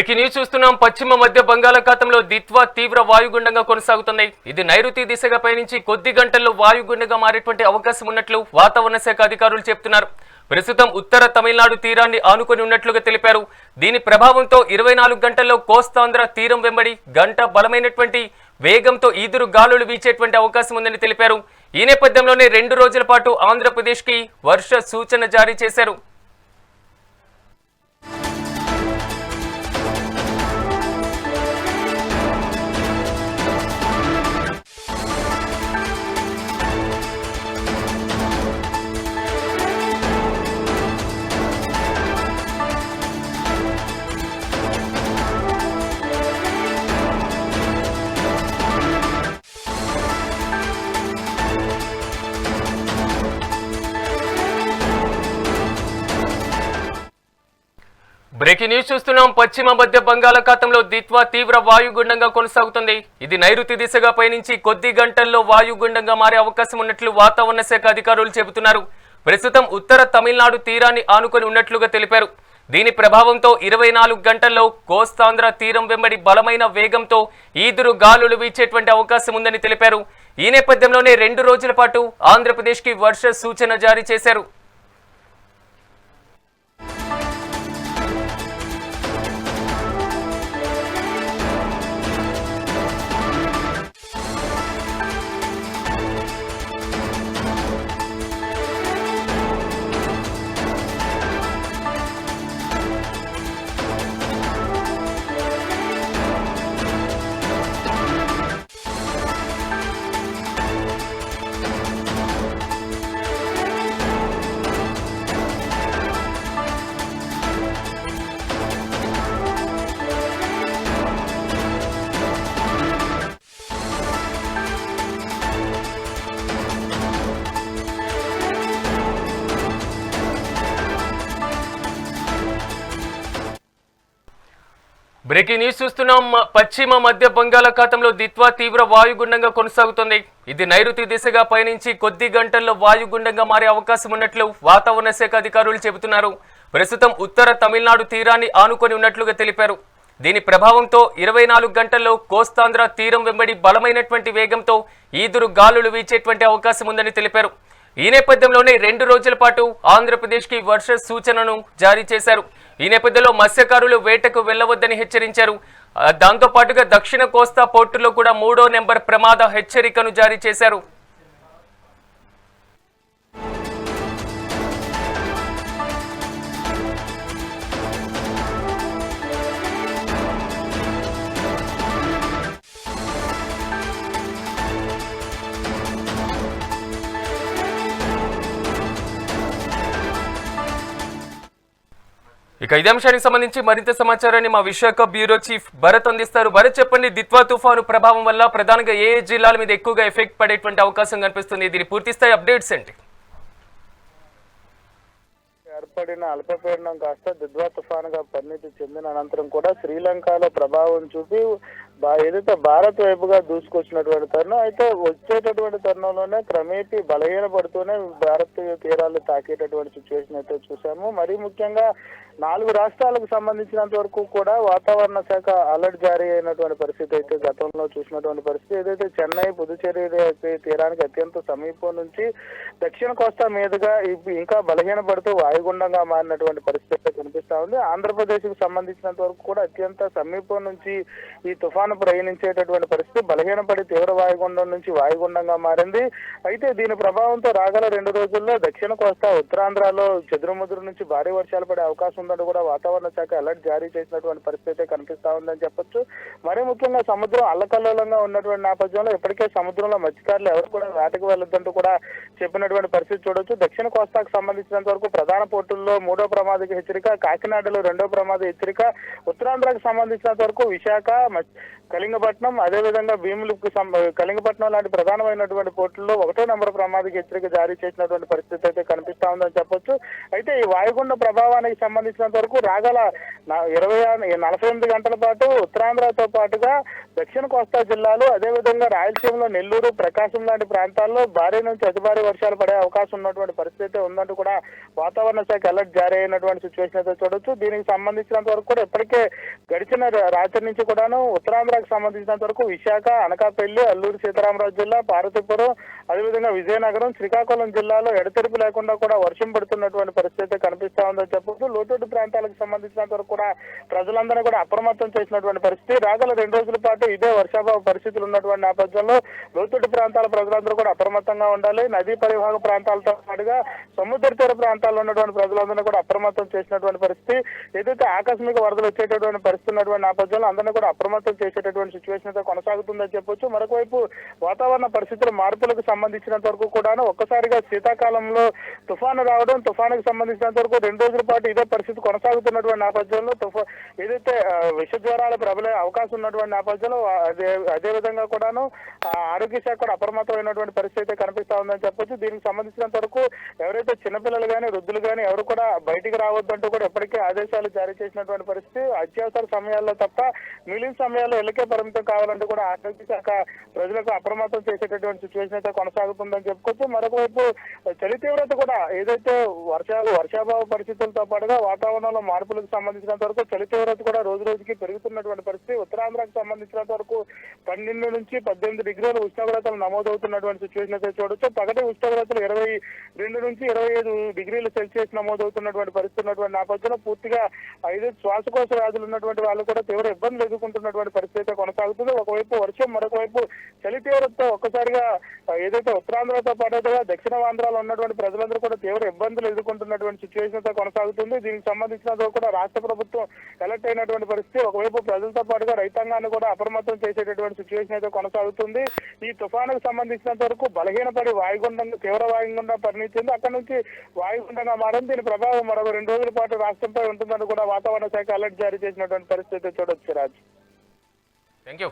Breaking news చూస్తున్నాం. పశ్చిమ మధ్య బంగాళాఖాతంలో దిత్వా తీవ్ర వాయుగుండంగా కొనసాగుతున్నాయి. ఇది నైరుతి దిశగా పయనించి కొద్ది గంటల్లో వాయుగుండంగా మారేటువంటి అవకాశం ఉన్నట్లు వాతావరణ శాఖ అధికారులు చెబుతున్నారు ప్రస్తుతం ఉత్తర తమిళనాడు తీరాన్ని ఆనుకొని ఉన్నట్లుగా తెలిపారు. దీని ప్రభావంతో ఇరవై నాలుగు గంటల్లో కోస్తాంధ్ర తీరం వెంబడి గంట బలమైనటువంటి వేగంతో ఈదురు గాలులు వీచేటువంటి అవకాశం ఉందని తెలిపారు. ఈ నేపథ్యంలోనే రెండు రోజుల పాటు ఆంధ్రప్రదేశ్కి వర్ష సూచన జారీ చేశారు. బ్రేకింగ్ న్యూస్ చూస్తున్నాం. పశ్చిమ మధ్య బంగాళాఖాతంలో దిత్వా తీవ్ర వాయుగుండంగా కొనసాగుతుంది. ఇది నైరుతి దిశగా పయనించి కొద్ది గంటల్లో వాయుగుండంగా మారే అవకాశం ఉన్నట్లు వాతావరణ శాఖ అధికారులు చెబుతున్నారు. ప్రస్తుతం ఉత్తర తమిళనాడు తీరాన్ని ఆనుకొని ఉన్నట్లుగా తెలిపారు. దీని ప్రభావంతో ఇరవై నాలుగు గంటల్లో కోస్తాంధ్ర తీరం వెంబడి బలమైన వేగంతో ఈదురు గాలులు వీచేటువంటి అవకాశం ఉందని తెలిపారు. ఈ నేపథ్యంలోనే రెండు రోజుల పాటు ఆంధ్రప్రదేశ్కి వర్ష సూచన జారీ చేశారు. బ్రేకింగ్ న్యూస్ చూస్తున్నాం. పశ్చిమ మధ్య బంగాళాఖాతంలో దిత్వా తీవ్ర వాయుగుండంగా కొనసాగుతుంది. ఇది నైరుతి దిశగా పయనించి కొద్ది గంటల్లో వాయుగుండంగా మారే అవకాశం ఉన్నట్లు వాతావరణ శాఖ అధికారులు చెబుతున్నారు. ప్రస్తుతం ఉత్తర తమిళనాడు తీరాన్ని ఆనుకొని ఉన్నట్లుగా తెలిపారు. దీని ప్రభావంతో ఇరవై నాలుగు గంటల్లో కోస్తాంధ్ర తీరం వెంబడి బలమైనటువంటి వేగంతో ఈదురు గాలులు వీచేటువంటి అవకాశం ఉందని తెలిపారు. ఈ నేపథ్యంలోనే రెండు రోజుల పాటు ఆంధ్రప్రదేశ్కి వర్ష సూచనను జారీ చేశారు. ఈ నేపథ్యంలో మత్స్యకారులు వేటకు వెళ్ళవద్దని హెచ్చరించారు. దాంతో పాటుగా దక్షిణ కోస్తా పోర్టులో కూడా మూడో నెంబర్ ప్రమాద హెచ్చరికను జారీ చేశారు. ఇక ఇదే అంశానికి సంబంధించి మరింత సమాచారాన్ని మా విశాఖ బ్యూరో చీఫ్ భరత్ అందిస్తారు. భరత్ చెప్పండి దిత్వా తుఫాను ప్రభావం వల్ల ప్రధానంగా ఏ జిల్లాల మీద ఎక్కువగా ఎఫెక్ట్ పడేటువంటి అవకాశం కనిపిస్తుంది? దీని పూర్తి స్థాయి అప్డేట్స్ ఏంటి? ఏర్పడిన అల్పపీడనం కాస్త దిద్వా తుఫానుగా పరిణితి చెందిన అనంతరం కూడా శ్రీలంకలో ప్రభావం చూపి ఏదైతే భారత్ వైపుగా దూసుకొచ్చినటువంటి తరుణం అయితే వచ్చేటటువంటి తరుణంలోనే క్రమేపీ బలహీనపడుతూనే భారత్ తీరాలు తాకేటటువంటి సిచ్యువేషన్ అయితే చూసాము. మరీ ముఖ్యంగా నాలుగు రాష్ట్రాలకు సంబంధించినంత వరకు కూడా వాతావరణ శాఖ అలర్ట్ జారీ అయినటువంటి పరిస్థితి అయితే గతంలో చూసినటువంటి పరిస్థితి. ఏదైతే చెన్నై పుదుచ్చేరి తీరానికి అత్యంత సమీపం నుంచి దక్షిణ కోస్తా మీదుగా ఇంకా బలహీనపడుతూ వాయుగుండంగా మారినటువంటి పరిస్థితి అయితే కనిపిస్తా ఉంది. ఆంధ్రప్రదేశ్కు సంబంధించినంత వరకు కూడా అత్యంత సమీపం నుంచి ఈ తుఫాను ప్రయాణించేటటువంటి పరిస్థితి బలహీనపడి తీవ్ర వాయుగుండం నుంచి వాయుగుండంగా మారింది. అయితే దీని ప్రభావంతో రాగల రెండు రోజుల్లో దక్షిణ కోస్తా ఉత్తరాంధ్రలో చెదురుముదురు నుంచి భారీ వర్షాలు పడే అవకాశం ఉందని కూడా వాతావరణ శాఖ అలర్ట్ జారీ చేసినటువంటి పరిస్థితి అయితే కనిపిస్తా ఉందని చెప్పొచ్చు. మరీ ముఖ్యంగా సముద్రం అల్లకల్లోలంగా ఉన్నటువంటి నేపథ్యంలో ఇప్పటికే సముద్రంలో మత్స్యకారులు ఎవరు కూడా వేటకు వెళ్ళొద్దంటూ కూడా చెప్పినటువంటి పరిస్థితి చూడొచ్చు. దక్షిణ కోస్తాకు సంబంధించినంత వరకు ప్రధాన పోర్టుల్లో మూడో ప్రమాద హెచ్చరిక కాకినాడలో రెండో ప్రమాద హెచ్చరిక ఉత్తరాంధ్రకు సంబంధించినంత వరకు విశాఖ కళింగపట్నం అదేవిధంగా భీములకు కళింగపట్నం లాంటి ప్రధానమైనటువంటి పోర్టుల్లో ఒకటో నెంబర్ ప్రమాదక హెచ్చరిక జారీ చేసినటువంటి పరిస్థితి అయితే కనిపిస్తా ఉందని చెప్పొచ్చు. అయితే ఈ వాయుగుండ ప్రభావానికి సంబంధించినంత వరకు రాగల ఇరవై ఆరు- నలభై ఎనిమిది గంటల పాటు ఉత్తరాంధ్రతో పాటుగా దక్షిణ కోస్తా జిల్లాలు అదేవిధంగా రాయలసీమలో నెల్లూరు ప్రకాశం లాంటి ప్రాంతాల్లో భారీ నుంచి అతి భారీ వర్షాలు పడే అవకాశం ఉన్నటువంటి పరిస్థితి ఉందంటూ కూడా వాతావరణ శాఖ అలర్ట్ జారీ అయినటువంటి సిచ్యువేషన్ అయితే చూడొచ్చు. దీనికి సంబంధించినంత వరకు కూడా ఇప్పటికే గడిచిన రాత్రి నుంచి కూడాను ఉత్తరాంధ్రకు సంబంధించినంత వరకు విశాఖ అనకాపల్లి అల్లూరు సీతారామరాజు జిల్లా పార్వతీపురం అదేవిధంగా విజయనగరం శ్రీకాకుళం జిల్లాలో ఎడతెరిపి లేకుండా కూడా వర్షం పడుతున్నటువంటి పరిస్థితి కనిపిస్తా ఉందని చెప్పొచ్చు. లోతట్టు ప్రాంతాలకు సంబంధించినంత వరకు కూడా ప్రజలందరూ కూడా అప్రమత్తం చేసినటువంటి పరిస్థితి. రాగల రెండు రోజుల పాటు ఇదే వర్షాభావ పరిస్థితులు ఉన్నటువంటి నేపథ్యంలో లోతట్టు ప్రాంతాల ప్రజలందరూ కూడా అప్రమత్తంగా ఉండాలి. నదీ పరివాహక ప్రాంతాలతో పాటుగా సముద్ర తీర ప్రాంతాల్లో ఉన్నటువంటి ప్రజలందరినీ కూడా అప్రమత్తం చేసినటువంటి పరిస్థితి. ఏదైతే ఆకస్మిక వరదలు వచ్చేటటువంటి పరిస్థితి ఉన్నటువంటి నేపథ్యంలో అందరినీ కూడా అప్రమత్తం చేసేటటువంటి సిచ్యువేషన్ అయితే కొనసాగుతుందని చెప్పొచ్చు. మరొక వైపు వాతావరణ పరిస్థితుల మార్పులకు సంబంధించినంత వరకు కూడాను ఒక్కసారిగా శీతాకాలంలో తుఫాను రావడం తుఫానుకు సంబంధించినంత వరకు రెండు రోజుల పాటు ఇదే పరిస్థితి కొనసాగుతున్నటువంటి నేపథ్యంలో తుఫా ఏదైతే విష జ్వరాలు ప్రబలే అవకాశం ఉన్నటువంటి నేపథ్యంలో అదే అదే విధంగా కూడాను ఆ, ఆరోగ్య శాఖ కూడా అప్రమత్తమైనటువంటి పరిస్థితి అయితే కనిపిస్తా ఉందని చెప్పొచ్చు. దీనికి సంబంధించినంత వరకు ఎవరైతే చిన్నపిల్లలు కానీ వృద్ధులు కానీ ఎవరు కూడా బయటికి రావద్దంటూ కూడా ఇప్పటికే ఆదేశాలు జారీ చేసినటువంటి పరిస్థితి. అత్యవసర సమయాల్లో తప్ప మిగిలిన సమయాల్లో ఇళ్ళకే పరిమితం కావాలంటూ కూడా ఆరోగ్య శాఖ ప్రజలకు అప్రమత్తం చేసేటటువంటి సిచ్యువేషన్ అయితే కొనసాగుతుందని చెప్పుకోవచ్చు. మరొకవైపు చలి తీవ్రత కూడా ఏదైతే వర్షాలు వర్షాభావ పరిస్థితులతో పాటుగా వాతావరణంలో మార్పులకు సంబంధించినంత వరకు చలి తీవ్రత కూడా రోజు రోజుకి పెరుగుతున్నటువంటి పరిస్థితి. ఉత్తరాంధ్రకు సంబంధించినంత వరకు పన్నెండు నుంచి పద్దెనిమిది డిగ్రీల ఉష్ణోగ్రతలు నమోదవుతున్నటువంటి సిచ్యువేషన్ అయితే చూడొచ్చు. పగటి ఉష్ణోగ్రతలు ఇరవై రెండు నుంచి ఇరవై ఐదు డిగ్రీల సెల్సియస్ నమోదవుతున్నటువంటి పరిస్థితి ఉన్నటువంటి నేపథ్యంలో పూర్తిగా ఐదు శ్వాసకోశ వ్యాధులు ఉన్నటువంటి వాళ్ళు కూడా తీవ్ర ఇబ్బందులు ఎదుర్కొంటున్నటువంటి పరిస్థితి అయితే కొనసాగుతుంది. ఒకవైపు వర్షం మరొక వైపు ఒక్కసారిగా ఏదైతే ఉత్తరాంధ్రతో పాటుగా దక్షిణ ఆంధ్రాలో ఉన్నటువంటి ప్రజలందరూ కూడా తీవ్ర ఇబ్బందులు ఎదుర్కొంటున్నటువంటి సిచ్యువేషన్ అయితే కొనసాగుతుంది. దీనికి సంబంధించిన కూడా రాష్ట్ర ప్రభుత్వం అలర్ట్ అయినటువంటి పరిస్థితి. ఒకవైపు ప్రజలతో పాటుగా రైతాంగాన్ని కూడా అప్రమత్తం చేసేటటువంటి సిచ్యువేషన్ అయితే కొనసాగుతుంది. ఈ తుఫానుకు సంబంధించినంత వరకు బలహీనపడి వాయుగుండంగా తీవ్ర వాయుగుండం పరిణించింది అక్కడ నుంచి వాయుగుండంగా మారడం దీని ప్రభావం మరొక రెండు రోజుల పాటు రాష్ట్రంపై ఉంటుందని కూడా వాతావరణ శాఖ అలర్ట్ జారీ చేసినటువంటి పరిస్థితి చూడొచ్చు రాజ్ థ్యాంక్ యూ